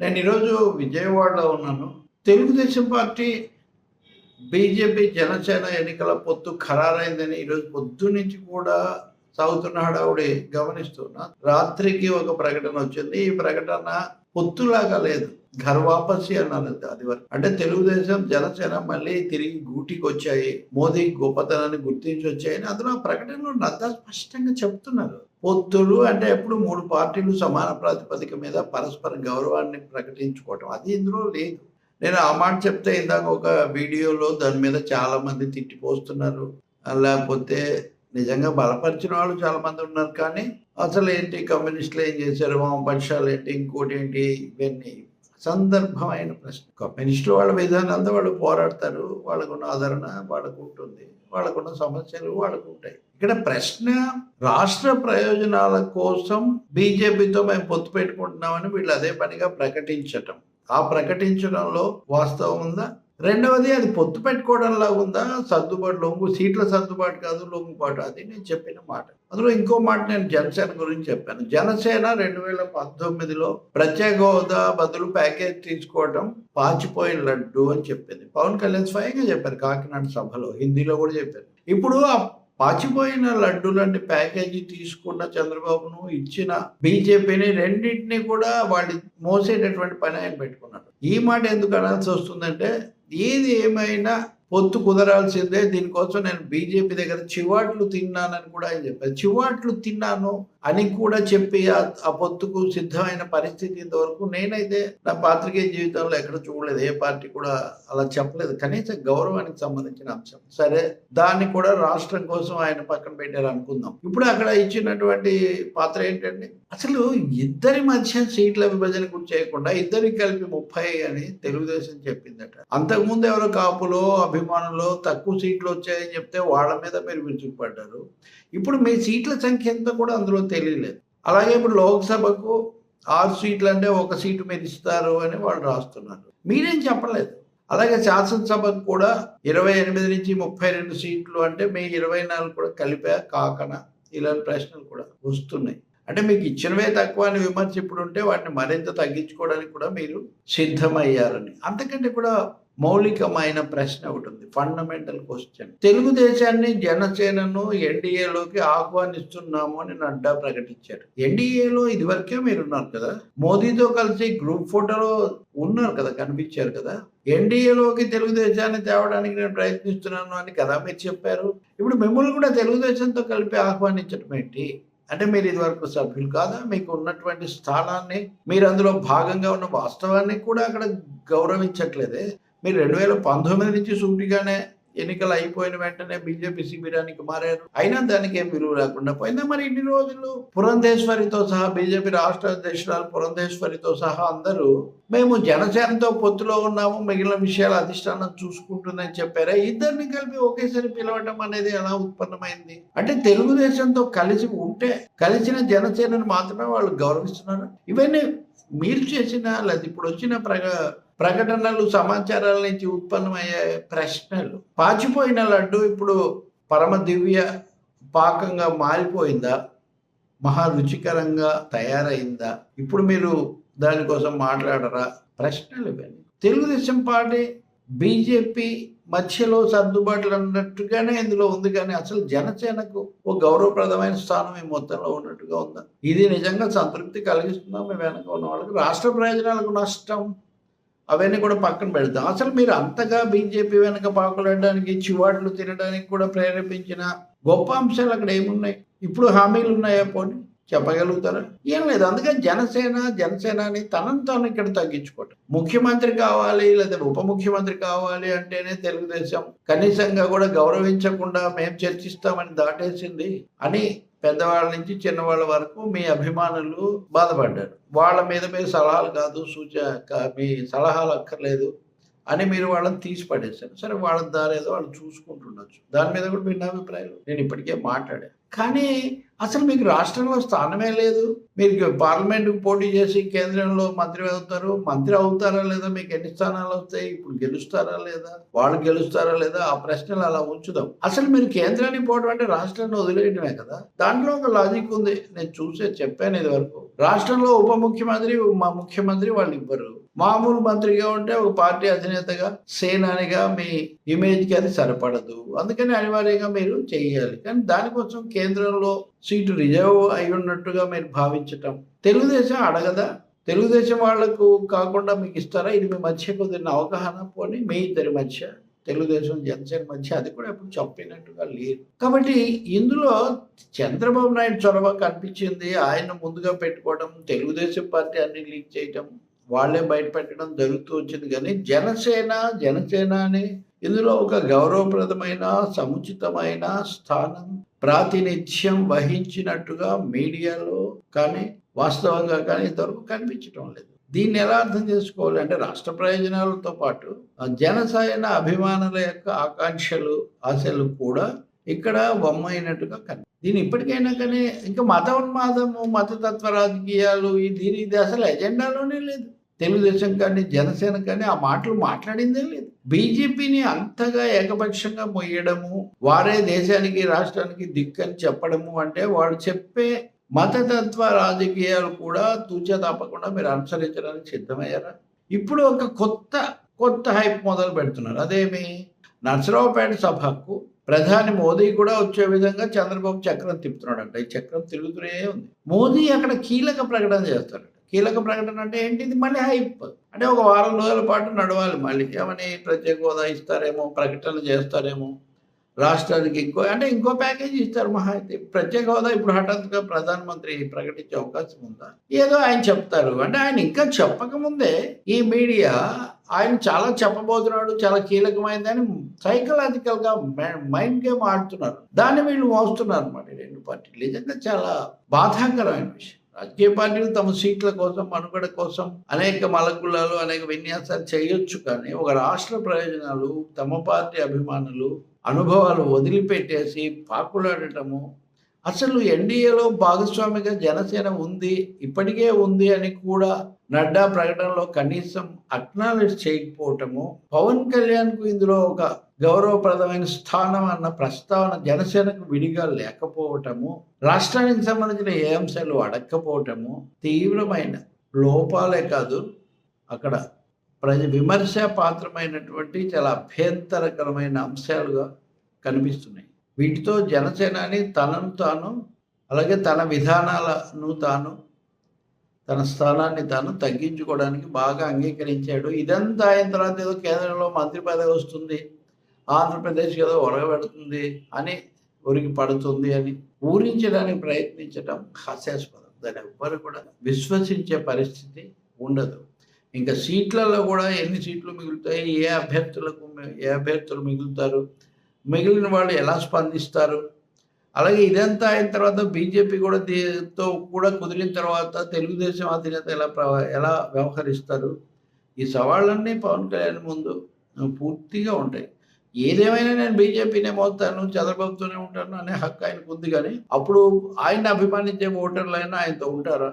నేను ఈరోజు విజయవాడలో ఉన్నాను. తెలుగుదేశం పార్టీ బీజేపీ జనసేన ఎన్నికల పొత్తు ఖరారైందని ఈరోజు పొద్దు నుంచి కూడా సాగుతున్న హడావుడి గమనిస్తున్నా. రాత్రికి ఒక ప్రకటన వచ్చింది. ఈ ప్రకటన పొత్తులాగా లేదు. ఘర్ వాపసి అన్నారు అది వరకు అంటే తెలుగుదేశం జనసేన మళ్ళీ తిరిగి గూటికి వచ్చాయి. మోదీ గొప్పతనాన్ని గుర్తించి వచ్చాయని అందులో ఆ ప్రకటనలో నద్దా స్పష్టంగా చెప్తున్నారు. పొత్తులు అంటే ఎప్పుడు మూడు పార్టీలు సమాన ప్రాతిపదిక మీద పరస్పర గౌరవాన్ని ప్రకటించుకోవటం. అది ఇందులో లేదు. నేను ఆ మాట చెప్తే ఇందాక ఒక వీడియోలో దాని మీద చాలా మంది తిట్టిపోస్తున్నారు లేకపోతే నిజంగా బలపరిచిన వాళ్ళు చాలా మంది ఉన్నారు కానీ అసలు ఏంటి కమ్యూనిస్టులు ఏం చేశారు? వామపక్షాలు ఏంటి? ఇంకోటి ఏంటి? ఇవన్నీ సందర్భమైన ప్రశ్న. కమ్యూనిస్టులు వాళ్ళ విధానాలతో వాళ్ళు పోరాడతారు. వాళ్ళకున్న ఆదరణ వాళ్ళకు ఉంటుంది. వాళ్ళకున్న సమస్యలు వాళ్ళకు ఉంటాయి. ఇక్కడ ప్రశ్న రాష్ట్ర ప్రయోజనాల కోసం బీజేపీతో మేము పొత్తు పెట్టుకుంటున్నామని వీళ్ళు అదే పనిగా ప్రకటించటం. ఆ ప్రకటించడంలో వాస్తవం ఉందా? రెండవది అది పొత్తు పెట్టుకోవడంలా ఉందా? సర్దుబాటు లొంగు సీట్ల సర్దుబాటు కాదు లొంగుబాటు అది నేను చెప్పిన మాట. అందులో ఇంకో మాట నేను జనసేన గురించి చెప్పాను. జనసేన రెండు వేల పంతొమ్మిదిలో ప్రత్యేక హోదా బదులు ప్యాకేజ్ తీసుకోవడం పాచిపోయిన లడ్డు అని చెప్పింది. పవన్ కళ్యాణ్ స్వయంగా చెప్పారు కాకినాడ సభలో హిందీలో కూడా చెప్పారు. ఇప్పుడు ఆ పాచిపోయిన లడ్డు లాంటి ప్యాకేజీ తీసుకున్న చంద్రబాబును ఇచ్చిన బీజేపీని రెండింటినీ కూడా వాళ్ళు మోసేటటువంటి పని ఆయన పెట్టుకున్నాడు. ఈ మాట ఎందుకు అనాల్సి వస్తుందంటే ఏది ఏమైనా పొత్తు కుదరాల్సిందే. దీనికోసం నేను బీజేపీ దగ్గర చివాట్లు తిన్నానని కూడా ఆయన చెప్పారు. చివాట్లు తిన్నాను అని కూడా చెప్పి ఆ పొత్తుకు సిద్ధమైన పరిస్థితి ఇంతవరకు నేనైతే నా పాత్రికేయ జీవితంలో ఎక్కడ చూడలేదు. ఏ పార్టీ కూడా అలా చెప్పలేదు. కనీసం గౌరవానికి సంబంధించిన అంశం. సరే దాన్ని కూడా రాష్ట్రం కోసం ఆయన పక్కన పెట్టారు అనుకుందాం. ఇప్పుడు అక్కడ ఇచ్చినటువంటి పాత్ర ఏంటండి? అసలు ఇద్దరి మధ్య సీట్ల విభజన కూడా చేయకుండా ఇద్దరికి కలిపి ముప్పై అని తెలుగుదేశం చెప్పిందట. అంతకుముందు ఎవరో కాపులో అభిమానులు తక్కువ సీట్లు వచ్చాయని చెప్తే వాళ్ళ మీద మీరు విరుచుకుపడ్డారు. ఇప్పుడు మీ సీట్ల సంఖ్య ఎంత కూడా అందులో తెలియలేదు. అలాగే ఇప్పుడు లోక్సభకు ఆరు సీట్లు అంటే ఒక సీటు మీరు ఇస్తారు అని వాళ్ళు రాస్తున్నారు. మీరేం చెప్పలేదు? అలాగే శాసనసభకు కూడా ఇరవై ఎనిమిది నుంచి ముప్పై రెండు సీట్లు అంటే మీ ఇరవై నాలుగు కూడా కలిపా కాకన? ఇలాంటి ప్రశ్నలు కూడా వస్తున్నాయి. అంటే మీకు ఇచ్చినవే తక్కువ అని విమర్శ ఇప్పుడు ఉంటే వాటిని మరింత తగ్గించుకోవడానికి కూడా మీరు సిద్ధమయ్యారని. అంతకంటే కూడా మౌలికమైన ప్రశ్న ఒకటి ఉంది. ఫండమెంటల్ క్వశ్చన్ తెలుగుదేశాన్ని జనసేనను ఎన్డీఏలోకి ఆహ్వానిస్తున్నాము అని నడ్డా ప్రకటించారు. ఎన్డీఏలో ఇదివరకే మీరు ఉన్నారు కదా? మోదీతో కలిసి గ్రూప్ ఫోటోలో ఉన్నారు కదా? కనిపించారు కదా? ఎన్డీఏలోకి తెలుగుదేశాన్ని తేవడానికి నేను ప్రయత్నిస్తున్నాను అని కదా మీరు చెప్పారు? ఇప్పుడు మిమ్మల్ని కూడా తెలుగుదేశంతో కలిపి ఆహ్వానించడం ఏంటి? అంటే మీరు ఇదివరకు సభ్యులు కాదా? మీకు ఉన్నటువంటి స్థానాన్ని మీరు అందులో భాగంగా ఉన్న వాస్తవాన్ని కూడా అక్కడ గౌరవించట్లేదే? మీరు రెండు వేల పంతొమ్మిది నుంచి సూటిగానే ఎన్నికలు అయిపోయిన వెంటనే బీజేపీ శిబిరానికి మారారు. అయినా దానికి ఏం విలువ లేకుండా పోయిందా? మరి ఇన్ని రోజులు పురంధేశ్వరితో సహా బీజేపీ రాష్ట్ర అధ్యక్షురాలు పురంధేశ్వరితో సహా అందరూ మేము జనసేనతో పొత్తులో ఉన్నాము మిగిలిన విషయాలు అధిష్టానం చూసుకుంటుందని చెప్పారా? ఇద్దరిని కలిపి ఒకేసారి పిలవటం అనేది ఎలా ఉత్పన్నమైంది? అంటే తెలుగుదేశంతో కలిసి ఉంటే కలిసిన జనసేనని మాత్రమే వాళ్ళు గౌరవిస్తున్నారు? ఇవన్నీ మీరు చేసిన లేదా ఇప్పుడు వచ్చిన ప్రగా ప్రకటనలు సమాచారాల నుంచి ఉత్పన్నమయ్యే ప్రశ్నలు. పాచిపోయిన లడ్డు ఇప్పుడు పరమ దివ్య పాకంగా మారిపోయిందా? మహా రుచికరంగా తయారైందా? ఇప్పుడు మీరు దానికోసం మాట్లాడరా? ప్రశ్నలు ఇవన్నీ. తెలుగుదేశం పార్టీ బీజేపీ మధ్యలో సర్దుబాట్లు అన్నట్టుగానే ఇందులో ఉంది కానీ అసలు జనసేనకు ఓ గౌరవప్రదమైన స్థానం ఈ మొత్తంలో ఉన్నట్టుగా ఉందా? ఇది నిజంగా సంతృప్తి కలిగిస్తుందా మేము వెనక ఉన్న వాళ్ళకి? రాష్ట్ర ప్రయోజనాలకు నష్టం? అవన్నీ కూడా పక్కన పెడతాం. అసలు మీరు అంతగా బీజేపీ వెనక పాకులాడడానికి చివాట్లు తినడానికి కూడా ప్రేరేపించిన గొప్ప అంశాలు అక్కడ ఏమున్నాయి? ఇప్పుడు హామీలు ఉన్నాయా పోనీ? చెప్పగలుగుతారా. ఏం లేదు. అందుకని జనసేన జనసేన అని తనను తాను ఇక్కడ తగ్గించుకోవటం. ముఖ్యమంత్రి కావాలి లేదా ఉప ముఖ్యమంత్రి కావాలి అంటేనే తెలుగుదేశం. కనీసంగా కూడా గౌరవించకుండా మేము చర్చిస్తామని దాటేసింది అని పెద్దవాళ్ళ నుంచి చిన్నవాళ్ళ వరకు మీ అభిమానులు బాధపడ్డారు. వాళ్ళ మీద మీ సలహాలు కాదు సూచక మీ సలహాలు అక్కర్లేదు అని మీరు వాళ్ళని తీసి పడేశారు. సరే వాళ్ళ దారి ఏదో వాళ్ళు చూసుకుంటుండొచ్చు. దాని మీద కూడా మీ అభిప్రాయాలు నేను ఇప్పటికే మాట్లాడాను. కానీ అసలు మీకు రాష్ట్రంలో స్థానమే లేదు. మీరు పార్లమెంట్కి పోటీ చేసి కేంద్రంలో మంత్రి అవుతారు. మంత్రి అవుతారా లేదా? మీకు ఎన్ని స్థానాలు వస్తాయి? ఇప్పుడు గెలుస్తారా లేదా? వాళ్ళు గెలుస్తారా లేదా? ఆ ప్రశ్నలు అలా ఉంచుదాం. అసలు మీరు కేంద్రానికి పోవడం అంటే రాష్ట్రాన్ని వదిలేయడమే కదా? దాంట్లో ఒక లాజిక్ ఉంది. నేను చూసే చెప్పాను ఇది వరకు రాష్ట్రంలో ఉప ముఖ్యమంత్రి మా ముఖ్యమంత్రి వాళ్ళు ఇవ్వరు. మామూలు మంత్రిగా ఉంటే ఒక పార్టీ అధినేతగా సేనానిగా మీ ఇమేజ్కి అది సరిపడదు. అందుకని అనివార్యంగా మీరు చేయాలి. కానీ దానికోసం కేంద్రంలో సీటు రిజర్వ్ అయి ఉన్నట్టుగా మీరు భావించటం. తెలుగుదేశం అడగదా? తెలుగుదేశం వాళ్ళకు కాకుండా మీకు ఇస్తారా? ఇది మీ మధ్య కుదిరిన అవగాహన పోని మీ ఇద్దరి మధ్య తెలుగుదేశం జనసేన మధ్య అది కూడా ఎప్పుడు చెప్పినట్టుగా లేదు. కాబట్టి ఇందులో చంద్రబాబు నాయుడు చొరవ కనిపించింది. ఆయన ముందుగా పెట్టుకోవడం తెలుగుదేశం పార్టీ అన్ని లీక్ చేయటం వాళ్ళే బయట పెట్టడం జరుగుతూ వచ్చింది. కానీ జనసేన జనసేన అని ఇందులో ఒక గౌరవప్రదమైన సముచితమైన స్థానం ప్రాతినిధ్యం వహించినట్టుగా మీడియాలో కానీ వాస్తవంగా కానీ ఇంతవరకు కనిపించడం లేదు. దీన్ని ఎలా అర్థం చేసుకోవాలి అంటే రాష్ట్ర ప్రయోజనాలతో పాటు ఆ జనసేన అభిమానుల యొక్క ఆకాంక్షలు ఆశలు కూడా ఇక్కడ బొమ్మైనట్టుగా కనిపి దీని ఇప్పటికైనా కానీ ఇంకా మత ఉన్మాదము మతతత్వ రాజకీయాలు ఈ దీని ఇది అసలు ఎజెండాలోనే లేదు. తెలుగుదేశం కానీ జనసేన కానీ ఆ మాటలు మాట్లాడిందే లేదు. బీజేపీని అంతగా ఏకపక్షంగా మొయ్యడము వారే దేశానికి రాష్ట్రానికి దిక్కని చెప్పడము అంటే వాడు చెప్పే మతతత్వ రాజకీయాలు కూడా తూచ తప్పకుండా మీరు అనుసరించడానికి సిద్ధమయ్యారా? ఇప్పుడు ఒక కొత్త కొత్త హైప్ మొదలు పెడుతున్నారు. అదేమి? నర్సరావుపేట సభకు ప్రధాని మోదీ కూడా వచ్చే విధంగా చంద్రబాబు చక్రం తిప్పుతున్నాడంట. ఈ చక్రం తిరుగుతూనే ఉంది. మోదీ అక్కడ కీలక ప్రకటన చేస్తాడు. కీలక ప్రకటన అంటే ఏంటిది? మళ్ళీ హైప్. అంటే ఒక వారం రోజుల పాటు నడవాలి మళ్ళీ. ఏమని ప్రత్యేక హోదా ఇస్తారేమో? ప్రకటన చేస్తారేమో? రాష్ట్రానికి ఇంకో అంటే ఇంకో ప్యాకేజీ ఇస్తారు మహా అయితే. ప్రత్యేక హోదా ఇప్పుడు హఠాత్తుగా ప్రధానమంత్రి ప్రకటించే అవకాశం ఉందా? ఏదో ఆయన చెప్తారు. అంటే ఆయన ఇంకా చెప్పకముందే ఈ మీడియా ఆయన చాలా చెప్పబోతున్నాడు చాలా కీలకమైందని సైకలాజికల్గా మైండ్ గేమ్ ఆడుతున్నారు దాన్ని వీళ్ళు మోస్తున్నారు అన్నమాట రెండు పార్టీలు. నిజంగా చాలా బాధాకరమైన విషయం. రాజకీయ పార్టీలు తమ సీట్ల కోసం మనుగడ కోసం అనేక మలకులాలు అనేక విన్యాసాలు చేయొచ్చు కానీ ఒక రాష్ట్ర ప్రయోజనాలు తమ పార్టీ అభిమానులు అనుభవాలు వదిలిపెట్టేసి పాకులాడటము అసలు ఎన్డీఏలో భాగస్వామిగా జనసేన ఉంది ఇప్పటికే ఉంది అని కూడా నడ్డా ప్రకటనలో కనీసం అక్నాలెడ్జ్ చేయకపోవటము పవన్ కళ్యాణ్కు ఇందులో ఒక గౌరవప్రదమైన స్థానం అన్న ప్రస్తావన జనసేనకు విడిగా లేకపోవటము రాష్ట్రానికి సంబంధించిన ఏ అంశాలు అడక్కపోవటము తీవ్రమైన లోపాలే కాదు. అక్కడ ప్రజ విమర్శ పాత్రమైనటువంటి చాలా అభ్యంతరకరమైన అంశాలుగా కనిపిస్తున్నాయి. వీటితో జనసేనాని తనను తాను అలాగే తన విధానాలను తాను తన స్థానాన్ని తాను తగ్గించుకోవడానికి బాగా అంగీకరించాడు. ఇదంతా అయిన తర్వాత ఏదో కేంద్రంలో మంత్రి పదవి వస్తుంది. ఆంధ్రప్రదేశ్ ఏదో ఒరగబెడుతుంది అని ఉరికి పడుతుంది అని ఊరించడానికి ప్రయత్నించడం హాస్యాస్పదం. దాన్ని ఎవ్వరు కూడా విశ్వసించే పరిస్థితి ఉండదు. ఇంకా సీట్లలో కూడా ఎన్ని సీట్లు మిగులుతాయి? ఏ అభ్యర్థులకు ఏ అభ్యర్థులు మిగులుతారు? మిగిలిన వాళ్ళు ఎలా స్పందిస్తారు? అలాగే ఇదంతా అయిన తర్వాత బీజేపీ కూడా తో కూడా కుదిరిన తర్వాత తెలుగుదేశం అధినేత ఎలా ఎలా వ్యవహరిస్తారు? ఈ సవాళ్ళన్నీ పవన్ కళ్యాణ్ ముందు పూర్తిగా ఉంటాయి. ఏదేమైనా నేను బీజేపీనే మోస్తాను చంద్రబాబుతోనే ఉంటాను అనే హక్కు ఆయనకు ఉంది కానీ అప్పుడు ఆయన అభిమానించే ఓటర్లు అయినా ఆయనతో ఉంటారా?